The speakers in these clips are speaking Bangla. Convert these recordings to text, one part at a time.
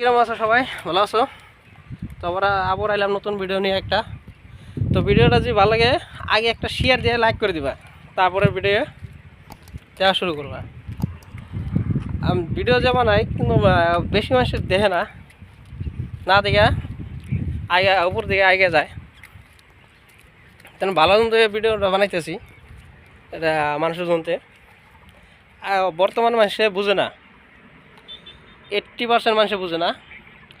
কিরম আছো সবাই? ভালো আছো? তো আমরা আবার আইলাম নতুন ভিডিও নিয়ে একটা। তো ভিডিওটা যদি ভালো লাগে, আগে একটা শেয়ার দিয়ে লাইক করে দিবা। তারপরে ভিডিও দেওয়া শুরু করবা। আম- ভিডিও যে বানাই, কিন্তু বেশি মানুষ দেখে না। না দেখে, আগে, উপর দিকে আগে যায়। তেমন ভালো মন্দ ভিডিওটা বানাইতেছি। এটা মানুষের জনতে বর্তমান মানুষে বুঝে না। এইট্টি পার্সেন্ট মানুষে বুঝে না,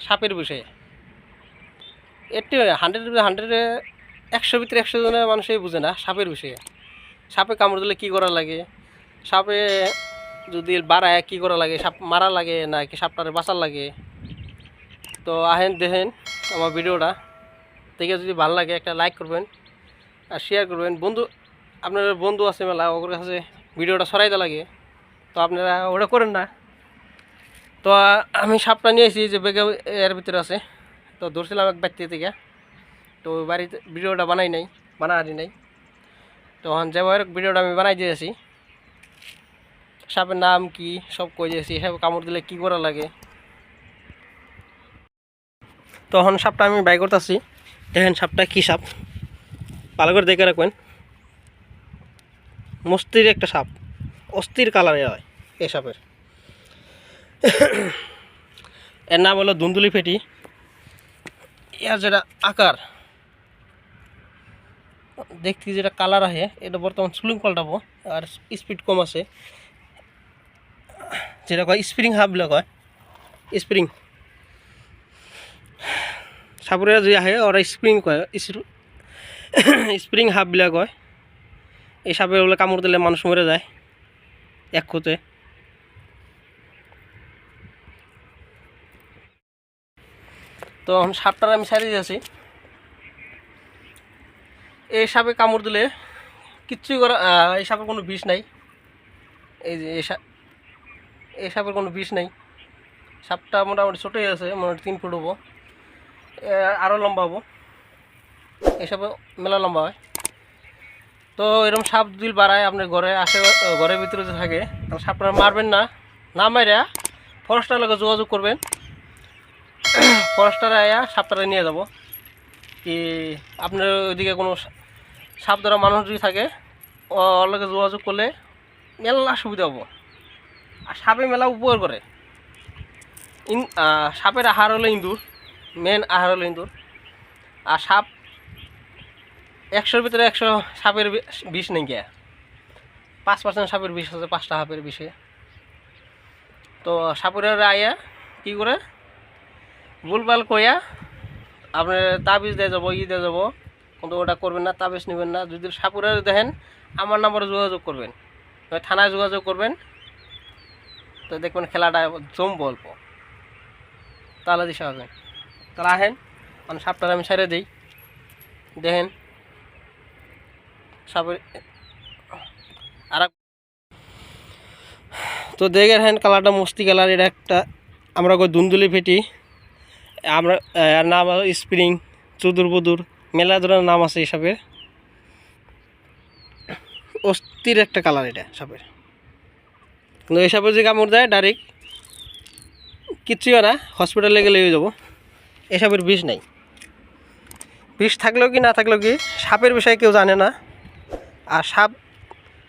সাপের বিষয়ে এইট্টি হান্ড্রেড হান্ড্রেডে একশো ভিতরে একশো জনের মানুষই বুঝে না, সাপের বিষয়ে সাপে কামড় দিলে কী করা লাগে? সাপে যদি বাড়ায় কী করা লাগে? সাপ মারা লাগে না কি সাপটারে বাঁচার লাগে? তো আহেন দেখেন আমার ভিডিওটা। দেখে যদি ভালো লাগে একটা লাইক করবেন আর শেয়ার করবেন। বন্ধু আপনার বন্ধু আছে মেলা, ওর কাছে ভিডিওটা সরাইতে লাগে। তো আপনারা ওটা করেন না। তো আমি সাপটা নিয়ে নিয়েছি যে বেগে এর ভিতরে আছে। তো ধরছিলাম এক ব্যক্তি থেকে। তো বাড়িতে ভিডিওটা বানাই নাই বানাই নাই। তো তখন যেভাবে ভিডিওটা আমি বানাই দিয়েছি সাপের নাম কি, সব কই দিয়েছি সাপ কামড় দিলে কি করা লাগে? তখন সাপটা আমি বাই করতেছি। দেখেন, সাপটা কী সাপ? ভালো করে দেখে রাখবেন। মস্তির একটা সাপ। অস্থির কালারের হয়, এই সাপের। এর নাম হলো দুন্দুলি ফেটি। এর যেটা আকার, দেখতে যেটা কালার আহে এটা বর্তমান স্কুলিং পাল্টাবো আর স্পিড কম আছে যেটা কয় স্প্রিং হাফবিলাক কয় স্প্রিং সাপরে যে আহে, ওরা স্প্রিং কয় স্প্রিং হাফবিলাক কয়। এই সাপে বলে কামড় দিলে মানুষ মরে যায়, এক খুঁতে তো এখন সাপটার আমি সারিয়ে দিয়েছি। এই সাপে কামড় দিলে কিচ্ছুই করা এই সাপের কোনো বিষ নাই। এই যে এই এই সাপের কোনো বিষ নাই। সাপটা মোটামুটি ছোটোই আছে মোটামুটি তিন ফুট হব আরও লম্বা হব। এই সাপে মেলা লম্বা হয়। তো এরকম সাপ যদি বাড়ায় আপনার ঘরে, আসে, ঘরের ভিতরে যে থাকে সাপটা মারবেন না। না মাইরা ফরেস্টার লগে যোগাযোগ করবেন। ফরেস্টারে আয়া সাপটারে নিয়ে যাব। কি আপনার ওইদিকে কোনো সাপ ধরা মানুষ যদি থাকে ওর লগে যোগাযোগ করলে মেলা সুবিধা হব। আর সাপে মেলা উপকার করে। ইন সাপের আহার হলো ইঁদুর মেন আহার হলো ইঁদুর। আর সাপ একশোর ভিতরে একশো সাপের বিষ নেই গিয়া পাঁচ পার্সেন্ট সাপের বিষ আছে, পাঁচটা সাপের বিষে। তো সাপের আয়া কী করে ভুলভাল কইয়া আপনার তাবিজ দিয়ে যাব, ই দিয়ে যাব, কিন্তু ওটা করবেন না, তাবিজ নেবেন না। যদি সাপুরে দেখেন, আমার নাম্বারে যোগাযোগ করবেন। থানায় যোগাযোগ করবেন, তো দেখবেন খেলাটা জমবো অল্প তাহলে দিশা হবে। তাহলে আহেন মানে সাপটা আমি ছেড়ে দিই। দেখেন, সাপের আর তো দেখেন কালারটা মস্তি কালার এটা একটা আমরা দুন্দুলি ফেটি। আমরা নাম স্প্রিং চুদুর বুদুর মেলা ধরনের নাম আছে এসবের অস্থির একটা কালার এটা সাপের। কিন্তু এই সাপের যে কামড় দেয় ডাইরেক্ট কিচ্ছুই না হসপিটালে গেলে যাব। এই সাপের বিষ নাই। বিষ থাকলেও কি, না থাকলেও কি, সাপের বিষয়ে কেউ জানে না। আর সাপ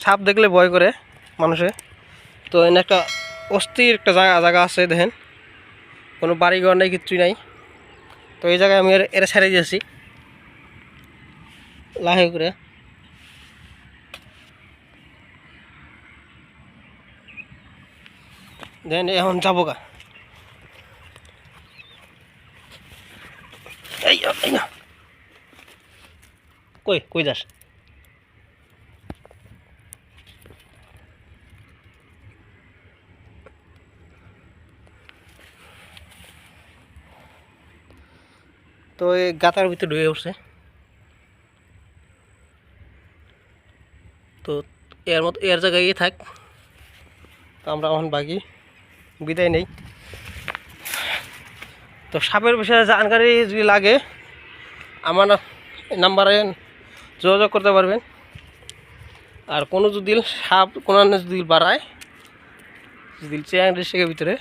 সাপ দেখলে ভয় করে মানুষে। তো এনে একটা অস্থির একটা জায়গা জায়গা আছে, দেখেন। কোনো বাড়ি ঘর নেই, কিচ্ছুই নাই। তো এই জায়গায় আমি এর- ছেড়ে দিয়েছি। লাহে করে দেন, এখন যাব গা। কই কই যাস? তো এই গাতার ভিতরে ঢুকে উঠছে তো এর মতো এর জায়গায় থাক। তো আমরা এখন বাকি। বিদায় নেই। তো সাপের বিষয়ে জানকারি যদি লাগে, আমার নাম্বারে যোগাযোগ করতে পারবেন। আর কোনো যদি সাপ, কোনো যদি বাড়ায়, যদি চেয়াং ডিস্ট্রিক্টের ভিতরে,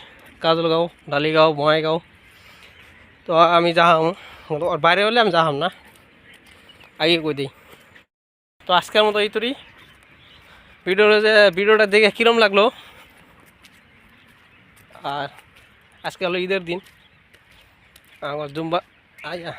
কাজলগাঁও, ডালিগাঁও, বঙাইগাঁও, তো আমি যাহাম ওর বাইরে হলে আমি যাহাম না। আগে কই দিই। তো আজকের মতো এই তরি। ভিডিওটা যে ভিডিওটা দেখে কীরম লাগল? আর আজকে হলো ঈদের দিন। আমার জুম্বা আয়া।